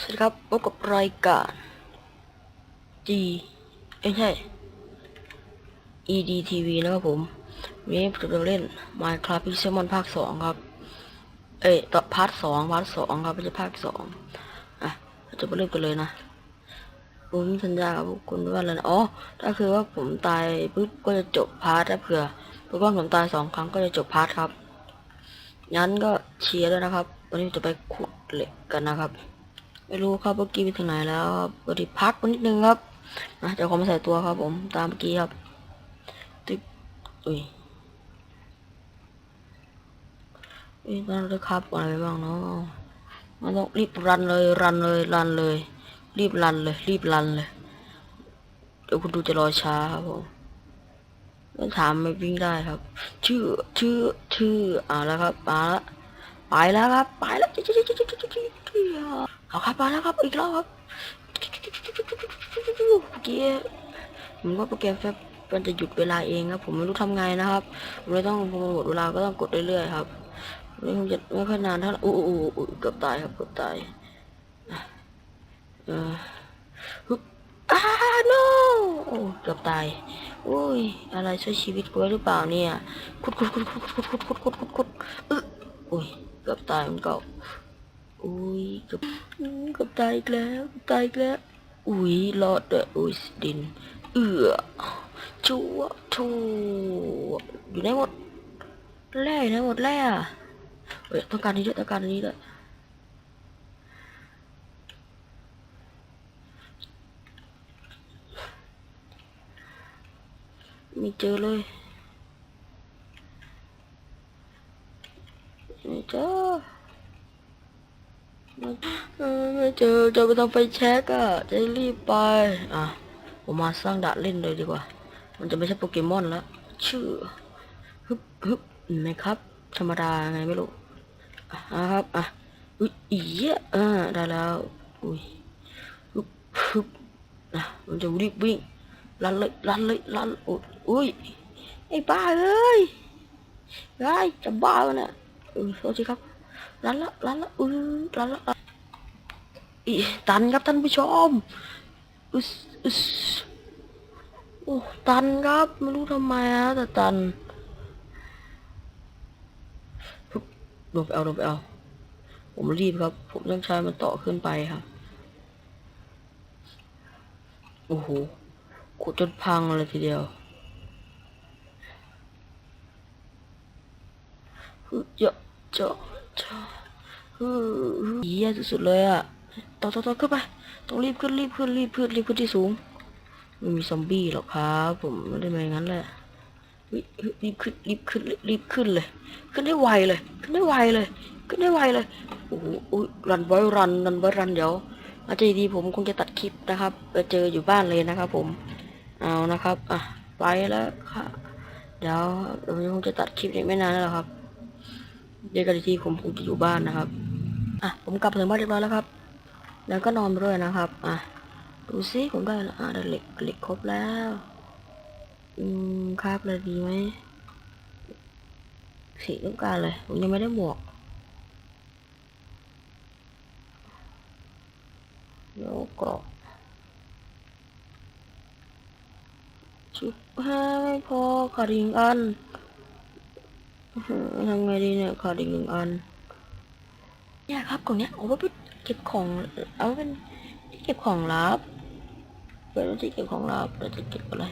สวัสดีครับพบกับรายการ G ไม่ใช่ EDTV นะครับผมวันนี้เราจะเล่น Minecraft Pixelmon ภาคสองครับ เอ้ยต่อพาร์ทสองพาร์ทสองครับไม่ใช่ภาคสองอะเราจะไปเริ่มกันเลยนะ ผมสัญญากับพวกคุณว่าอะไรนะอ๋อ ถ้าคือว่าผมตายปุ๊บก็จะจบพาร์ทถ้าเผื่อเพราะว่าผมตายสองครั้งก็จะจบพาร์ทครับงั้นก็เชียร์ด้วยนะครับ วันนี้จะไปขุดเหล็กกันนะครับ ไม่รู้ครับเมื่อกี้ไปถึงไหนแล้วครับพอดีพักนิดนึงครับนะเดี๋ยวผมมาใส่ตัวครับผมตามเมื่อกี้ครับติ๊บอุ้ยเอ้ยตอนเราจะครับอะไรไปบ้างเนาะมันต้องรีบรันเลยรันเลยรันเลย รีบรันเลย รีบรันเลย เดี๋ยวคุณดูจะรอช้าครับผมต้องถามไม่วิ่งได้ครับ ชื่อชื่อชื่ออ่าแล้วครับมาละไปแล้วครับ ไปแล้ว เอาครับมาแล้วครับอีกแล้วครับเมื่อกี้ผมว่าโปรแกรมแฟบมันจะหยุดเวลาเองครับ ผมไม่รู้ทำไงนะครับผมเลยต้องพอหมดเวลาก็ต้องกดเรื่อยๆครับไม่คงจะไม่ค่อยนานเท่าไหร่อู้อู้เกือบตายครับเกือบตายเออฮึบอ้า no โอ้เกือบตายโอ้ยอะไรช่วยชีวิตกูไว้หรือเปล่าเนี่ยคุดคุดคุดคุดคุดคุดคุดคุดคุดคุดอุ้ยเกือบตายมันเก่า อุ้ยกือบกือบตายอีกแล้วตายอีกแล้ว อุ้ยรอดด้วยอุ้ยดิน เอือชัวทูอยู่ไหนหมดแร่อยู่ไหนหมดแร่เฮ้ยต้องการนี้ด้วยต้องการนนี้ด้วยไม่เจอเลยไม่เจอ ไม่เออเจอจะไปต้องไปเช็คอะจะรีบไป อะ ผมมาสร้างดาเล่นเลยดีกว่า มันจะไม่ใช่โปเกมอนแล้ว ชื่อฮึบฮึบเห็นไหมครับ ธรรมดาไงไม่รู้อะครับ อะ อุ้ยอีอะอ่าได้แล้ว อุ้ยฮึบฮึบอะมันจะรีบวิ่งลันเลยลันเลยลันอุ้ย ไอ้บ้าเอ้ยไอ้จะบ้าวเนี่ยเออโทษทีครับ ลันละลันละอือลันละอีตันครับท่านผู้ชมอุสอุสโอ้ตันครับไม่รู้ทำไมฮะแต่ตันปึ๊บลงไปเอาลงไปเอา ผมรีบครับ ผมต้องใช้มันต่อขึ้นไปครับโอ้โหขุดจนพังเลยทีเดียวเจาะเจาะ เจาะฮึเหี้ยสุดๆเลยอะต่อต่อต่อขึ้นไปต้องรีบขึ้นรีบขึ้นรีบขึ้นรีบขึ้นที่สูงไม่มีซอมบี้หรอกครับผมไม่ได้มาอย่างนั้นแหละรีบขึ้นรีบขึ้นรีบขึ้นเลย ขึ้นได้ไวเลย ขึ้นได้ไวเลย ขึ้นได้ไวเลยโอ้โหรันไว้รันรันไว้รันเดี๋ยวอาจจะดีผมคงจะตัดคลิปนะครับไปเจออยู่บ้านเลยนะครับ ผมเอานะครับอะไปแล้วค่ะเดี๋ยวเดี๋ยวผมจะตัดคลิปนี้ไม่นานแล้วครับ เดี๋ยวกันอีกทีผมคงจะอยู่บ้านนะครับ อะผมกลับถึงบ้านเรียบร้อยแล้วครับ แล้วก็นอนไปด้วยนะครับ อะดูซิผมได้ล้วอะได้เหล็กเหล็กครบแล้ว อืมคราบเลยดีไหมสีต้องการเลยผมยังไม่ได้หมวกแล้วก็ชุบห้าไม่พอขาดอีกหนึ่งอัน ทำไงดีเนี่ยขาดอีกหนึ่งอันเนี่ยครับกล่องเนี้ยเอาไว้ไปเก็บของเอาไว้เป็นที่เก็บของลับเป็นที่เก็บของลับเราจะเก็บอะไร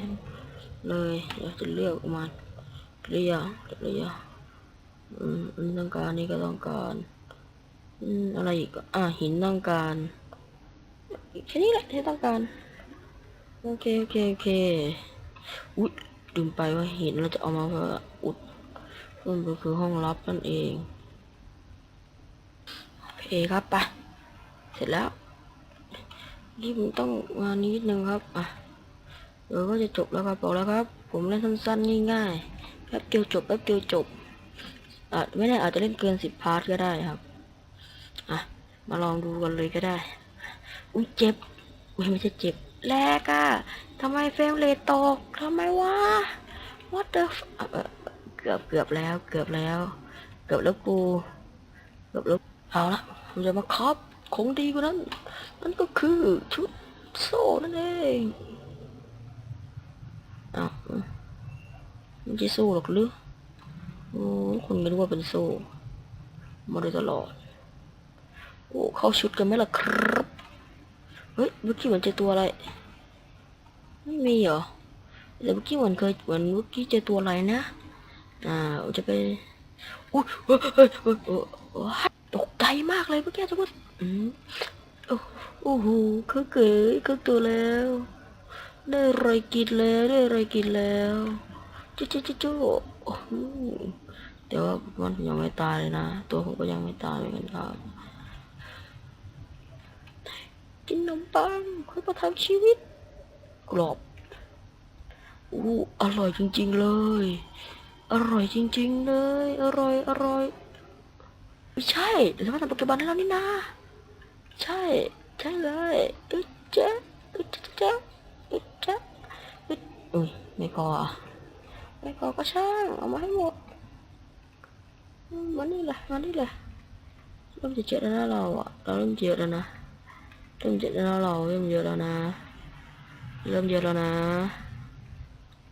เลยเดี๋ยวจะเลือกมาเรียงเรียงอืมต้องการนี่ก็ต้องการอืมอะไรอีกอะอะหินต้องการแค่นี้แหละที่ต้องการโอเคโอเคโอเคอุ๊ยลืมไปว่าหินเราจะเอามาเพื่ออุด นั่นก็คือห้องลับนั่นเองโอเคครับไปเสร็จแล้วนี่ผมต้องงานิดนึงครับอะเออก็จะจบแล้วครับบอกแล้วครับ ผมเล่นสั้นๆง่ายๆแป๊บเดียวจบแป๊บเดียวจบอาจไม่แน่อาจจะเล่นเกินสิบพาร์ทก็ได้ครับอะมาลองดูกันเลยก็ได้ อุ้ยเจ็บอุ้ยไม่ใช่เจ็บแรกอะทำไมเฟรมเรทตกทำไมวะ what the f เกือบเกือบแล้วเกือบแล้ว เกือบแล้วกูเกือบแล้วเอาละผมจะมาครอบของดีกว่านั้นนั่นก็คือชุดโซ่นั่นเองอ้าวไม่ใช่โซ่หรอกหรือโอ้คนไม่รู้ว่าเป็นโซ่มาโดยตลอดโอ้เข้าชุดกันไหมล่ะครับเฮ้ยเมื่อกี้เหมือนเจอตัวอะไรไม่มีเหรอแต่เมื่อกี้เหมือนเคยเหมือนเมื่อกี้เจอตัวอะไรนะ อ่าจะไปอุ้ยเฮ้ยเฮ้ยเฮ้ยเฮ้ยเฮ้ยตกใจมากเลยเมื่อกี้จะพูดอืมโอ้โหคือเก๋คือตัวแล้ว ได้อะไรกินแล้ว ได้อะไรกินแล้วจิ๊จิ๊จิ๊จิ๊โอ้โหแต่ว่ามันยังไม่ตายเลยนะ ตัวผมก็ยังไม่ตายเหมือนกันครับ กินนมปังเพื่อประทังชีวิต กรอบอู้อร่อยจริง ๆ เลย อร่อยจริง ๆ เลย อร่อยอร่อยไม่ใช่แต่ว่าทำปัจจุบันให้เรานี่นาใช่ ใช่เลยอึดเจ๊ะอึดเจ๊ะเจ๊ะอึดเจ๊ะอึดอุ้ยไม่พอไม่พอก็ช่างเอามาให้หมดมมานี่แหละมานี่แหละเริ่มจะเจ็ดแล้วนะเราอะเราเริ่มเจ็ดแล้วนะเริ่มเจ็ดแล้วนเราเริ่มเยอะแล้วนะเริ่มเยอะแล้วนะ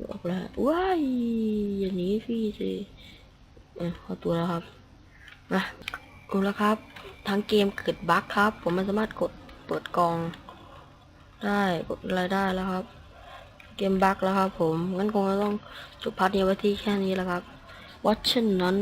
บอกแล้วว้ายอย่างนี้พี่สิเออขอตัวแล้วครับนะเอาละครับทางเกมเกิดบั๊กครับ ผมไม่สามารถกดเปิดกอง ได้กดอะไรได้แล้วครับ เกมบั๊กแล้วครับผมงั้นคงจะต้องจบพาร์ทนี้ไว้ที่แค่นี้แล้วครับวัดเช่นนั้น